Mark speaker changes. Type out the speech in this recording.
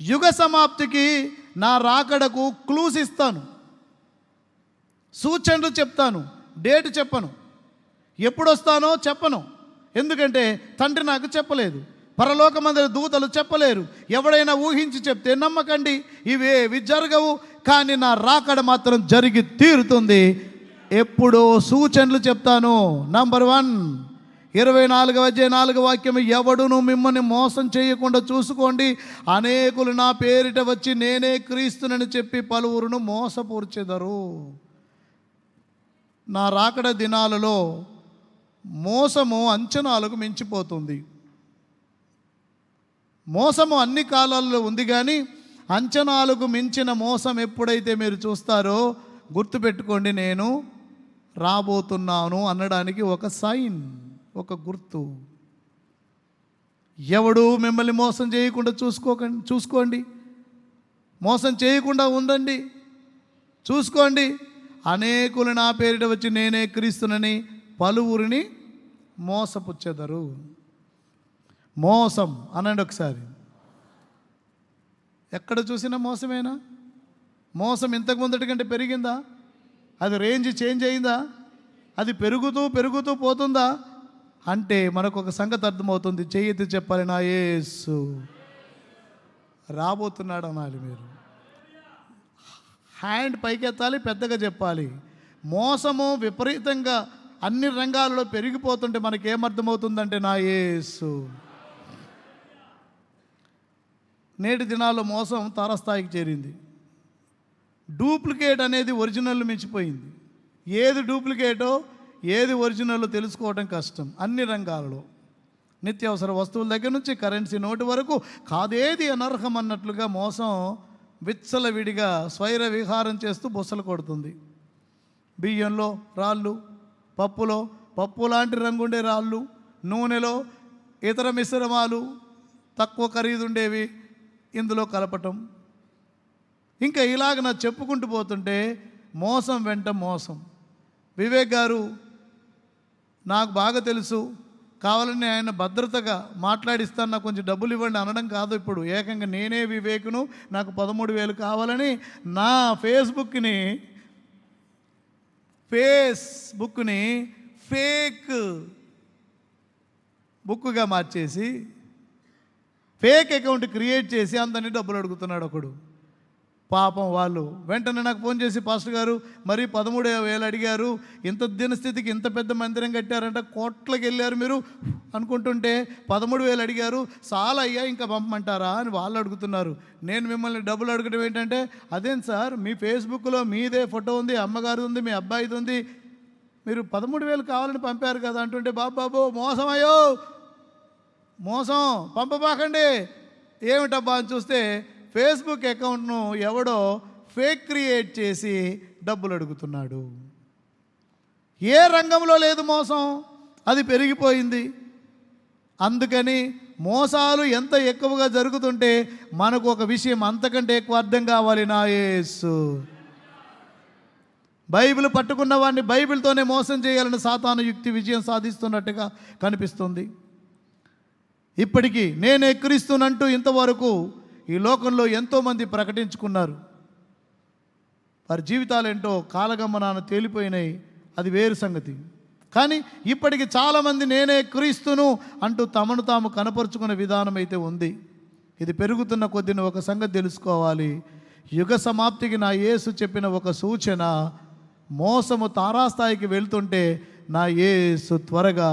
Speaker 1: యుగ సమాప్తికి నా రాకడకు క్లూస్ ఇస్తాను. సూచనలు చెప్తాను డేట్ చెప్పను. ఎప్పుడు వస్తానో చెప్పను. ఎందుకంటే తండ్రి నాకు చెప్పలేదు పరలోకమందరి దూతలు చెప్పలేరు. ఎవడైనా ఊహించి చెప్తే నమ్మకండి ఇవేవి జరగవు. కానీ నా రాకడ మాత్రం జరిగి తీరుతుంది. ఎప్పుడో సూచనలు చెప్తాను. నంబర్ వన్ ఇరవై నాలుగు వచ్చే నాలుగు వాక్యం ఎవడును మిమ్మల్ని మోసం చేయకుండా చూసుకోండి. అనేకులు నా పేరిట వచ్చి నేనే క్రీస్తునని చెప్పి పలువురును మోసపూర్చెదరు. నా రాకడ దినాలలో మోసము అంచనాలకు మించిపోతుంది. మోసము అన్ని కాలాల్లో ఉంది కానీ అంచనాలకు మించిన మోసం ఎప్పుడైతే మీరు చూస్తారో గుర్తుపెట్టుకోండి నేను రాబోతున్నాను అనడానికి ఒక సైన్. ఒక గుర్తు. ఎవడు మిమ్మల్ని మోసం చేయకుండా చూసుకోకండి చూసుకోండి. మోసం చేయకుండా ఉండండి. చూసుకోండి. అనేకులు నా పేరిట వచ్చి నేనే క్రీస్తునని పలువురిని మోసపుచ్చెదరు. మోసం అనండి ఒకసారి. ఎక్కడ చూసినా మోసమేనా? మోసం ఇంతకు ముందటి కంటే పెరిగిందా? అది రేంజ్ చేంజ్ అయిందా? అది పెరుగుతూ పెరుగుతూ పోతుందా? అంటే మనకు ఒక సంగతి అర్థమవుతుంది. చెయ్యెత్తి చెప్పాలి నా యేసు. రాబోతున్నాడు అనాలి మీరు. హ్యాండ్ పైకెత్తాలి పెద్దగా చెప్పాలి. మోసము విపరీతంగా అన్ని రంగాలలో పెరిగిపోతుంటే మనకేమర్థమవుతుందంటే నా యేసు. నేటి దినాల్లో మోసం తారస్థాయికి చేరింది. డూప్లికేట్ అనేది ఒరిజినల్ మించిపోయింది. ఏది డూప్లికేటో ఏది ఒరిజినల్ తెలుసుకోవడం కష్టం అన్ని రంగాలలో. నిత్యావసర వస్తువుల దగ్గర నుంచి కరెన్సీ నోటు వరకు కాదేది అనర్హం అన్నట్లుగా మోసం విచ్చలవిడిగా స్వైర విహారం చేస్తూ బుసలు కొడుతుంది. బియ్యంలో రాళ్ళు పప్పులో పప్పు లాంటి రంగుండే రాళ్ళు నూనెలో ఇతర మిశ్రమాలు తక్కువ ఖరీదుండేవి ఇందులో కలపటం. ఇంకా ఇలాగ నా చెప్పుకుంటూ పోతుంటే మోసం వెంట మోసం. వివేక్ గారు నాకు బాగా తెలుసు. కావాలని ఆయన భద్రతగా మాట్లాడిస్తాను. నాకు కొంచెం డబ్బులు ఇవ్వండి అనడం కాదు ఇప్పుడు. ఏకంగా నేనే వివేకును. నాకు పదమూడు వేలు కావాలని నా ఫేస్బుక్ని ఫేస్బుక్ని ఫేక్ బుక్గా మార్చేసి ఫేక్ అకౌంట్ క్రియేట్ చేసి అందరినీ డబ్బులు అడుగుతున్నాడు ఒకడు. పాపం వాళ్ళు. వెంటనే నాకు ఫోన్ చేసి పాస్టర్ గారు మరి పదమూడు వేలు అడిగారు. ఇంత దినస్థితికి ఇంత పెద్ద మందిరం కట్టారంట కోట్లకి వెళ్ళారు మీరు? అనుకుంటుంటే పదమూడు వేలు అడిగారు. చాలా అయ్యా ఇంకా పంపమంటారా? అని వాళ్ళు అడుగుతున్నారు. నేను మిమ్మల్ని డబ్బులు అడగడం ఏంటంటే అదేం సార్ మీ ఫేస్బుక్లో మీదే ఫోటో ఉంది అమ్మగారు ఉంది మీ అబ్బాయిది ఉంది. మీరు పదమూడు వేలు కావాలని పంపారు కదా అంటుంటే బాబు బాబు మోసం అయ్యో! మోసం పంపబాకండి. ఏమిటబ్బా అని చూస్తే ఫేస్బుక్ అకౌంట్ను ఎవడో ఫేక్ క్రియేట్ చేసి డబ్బులు అడుగుతున్నాడు. ఏ రంగంలో లేదు మోసం? అది పెరిగిపోయింది. అందుకని మోసాలు ఎంత ఎక్కువగా జరుగుతుంటే మనకు ఒక విషయం అంతకంటే ఎక్కువ అర్థం కావాలి నా యేసు. బైబిల్ పట్టుకున్న వాడిని బైబిల్తోనే మోసం చేయాలని సాతాను యుక్తి విజయం సాధిస్తున్నట్టుగా కనిపిస్తుంది. ఇప్పటికీ నేను ఎక్కిరిస్తున్నంటూ ఇంతవరకు ఈ లోకంలో ఎంతోమంది ప్రకటించుకున్నారు. వారి జీవితాలు ఏంటో కాలగమనాన తేలిపోయినాయి. అది వేరు సంగతి. కానీ ఇప్పటికి చాలామంది నేనే క్రీస్తును అంటూ తమను తాము కనపరుచుకునే విధానం అయితే ఉంది. ఇది పెరుగుతున్న కొద్దిని ఒక సంగతి తెలుసుకోవాలి. యుగ సమాప్తికి నా యేసు చెప్పిన ఒక సూచన మోసము తారాస్థాయికి వెళ్తుంటే నా యేసు త్వరగా